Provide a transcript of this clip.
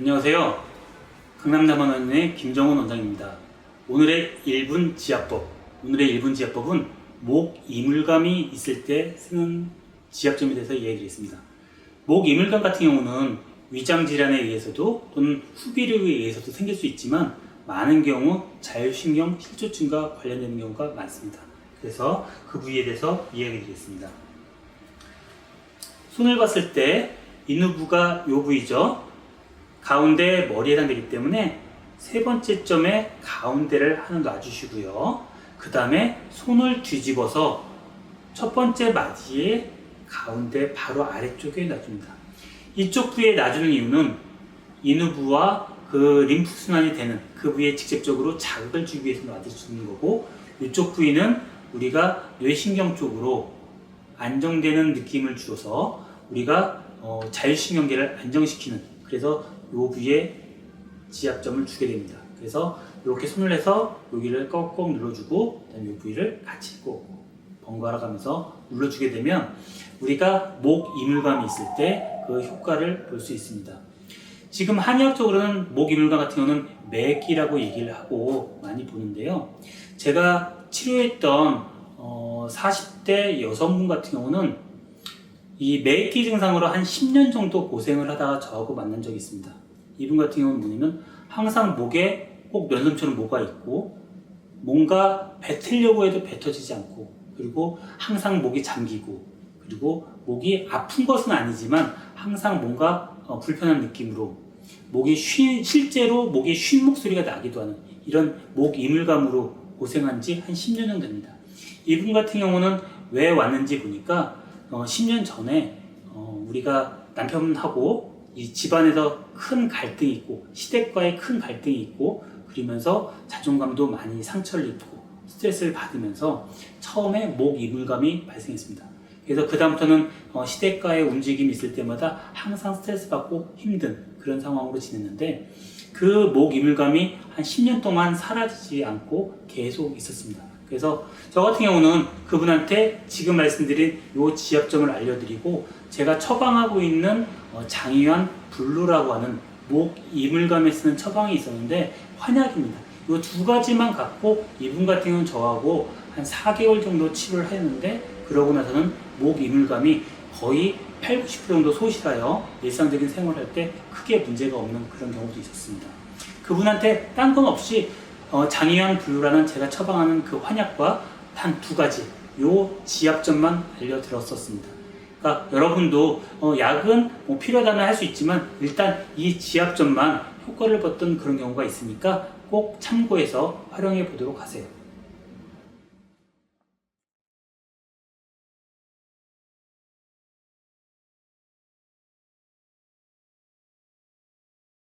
안녕하세요. 강남담원원의 김정훈 원장입니다. 오늘의 1분 지압법. 오늘의 1분 지압법은 목 이물감이 있을 때 쓰는 지압점에 대해서 이야기드리겠습니다. 목 이물감 같은 경우는 위장 질환에 의해서도 또는 후비류에 의해서도 생길 수 있지만 많은 경우 자율신경 실조증과 관련되는 경우가 많습니다. 그래서 그 부위에 대해서 이야기드리겠습니다. 손을 봤을 때 인후부가 요 부위죠. 가운데 머리에 해당되기 때문에 세 번째 점에 가운데를 하나 놔주시고요. 그 다음에 손을 뒤집어서 첫 번째 마디의 가운데 바로 아래쪽에 놔줍니다. 이쪽 부위에 놔주는 이유는 인후부와 그 림프 순환이 되는 그 부위에 직접적으로 자극을 주기 위해서 놔주는 거고 이쪽 부위는 우리가 뇌신경 쪽으로 안정되는 느낌을 주어서 우리가 어, 자율신경계를 안정시키는 그래서 요 부위에 지압점을 주게 됩니다. 그래서 이렇게 손을 해서 여기를 꺽꺽 눌러주고 그다음에 이 부위를 같이 꼭 번갈아 가면서 눌러주게 되면 우리가 목 이물감이 있을 때 그 효과를 볼 수 있습니다. 지금 한의학적으로는 목 이물감 같은 경우는 매기라고 얘기를 하고 많이 보는데요. 제가 치료했던 어, 40대 여성분 같은 경우는 이 매기 증상으로 한 10년 정도 고생을 하다가 저하고 만난 적이 있습니다. 이분 같은 경우는 뭐냐면 항상 목에 꼭 면선처럼 뭐가 있고 뭔가 뱉으려고 해도 뱉어지지 않고 그리고 항상 목이 잠기고 그리고 목이 아픈 것은 아니지만 항상 뭔가 어, 불편한 느낌으로 목이 쉬, 실제로 목이 쉰 목소리가 나기도 하는 이런 목 이물감으로 고생한 지 한 10년 정도 됩니다. 이분 같은 경우는 왜 왔는지 보니까 어, 10년 전에 어, 우리가 남편하고 이 집안에서 큰 갈등이 있고 시댁과의 큰 갈등이 있고 그러면서 자존감도 많이 상처를 입고 스트레스를 받으면서 처음에 목 이물감이 발생했습니다. 그래서 그다음부터는 어, 시댁과의 움직임이 있을 때마다 항상 스트레스 받고 힘든 그런 상황으로 지냈는데 그 목 이물감이 한 10년 동안 사라지지 않고 계속 있었습니다. 그래서 저 같은 경우는 그분한테 지금 말씀드린 요 지압점을 알려드리고 제가 처방하고 있는 어, 장유한 블루라고 하는 목 이물감에 쓰는 처방이 있었는데 환약입니다. 이 두 가지만 갖고 이분 같은 경우는 저하고 한 4개월 정도 치료를 했는데 그러고 나서는 목 이물감이 거의 8, 90% 정도 소실하여 일상적인 생활할 때 크게 문제가 없는 그런 경우도 있었습니다. 그분한테 딴 건 없이 어, 장이현 블루라는 제가 처방하는 그 환약과 단 두 가지 요 지압점만 알려드렸었습니다. 그러니까 여러분도 어, 약은 뭐 필요하다면 할 수 있지만 일단 이 지압점만 효과를 봤던 그런 경우가 있으니까 꼭 참고해서 활용해 보도록 하세요.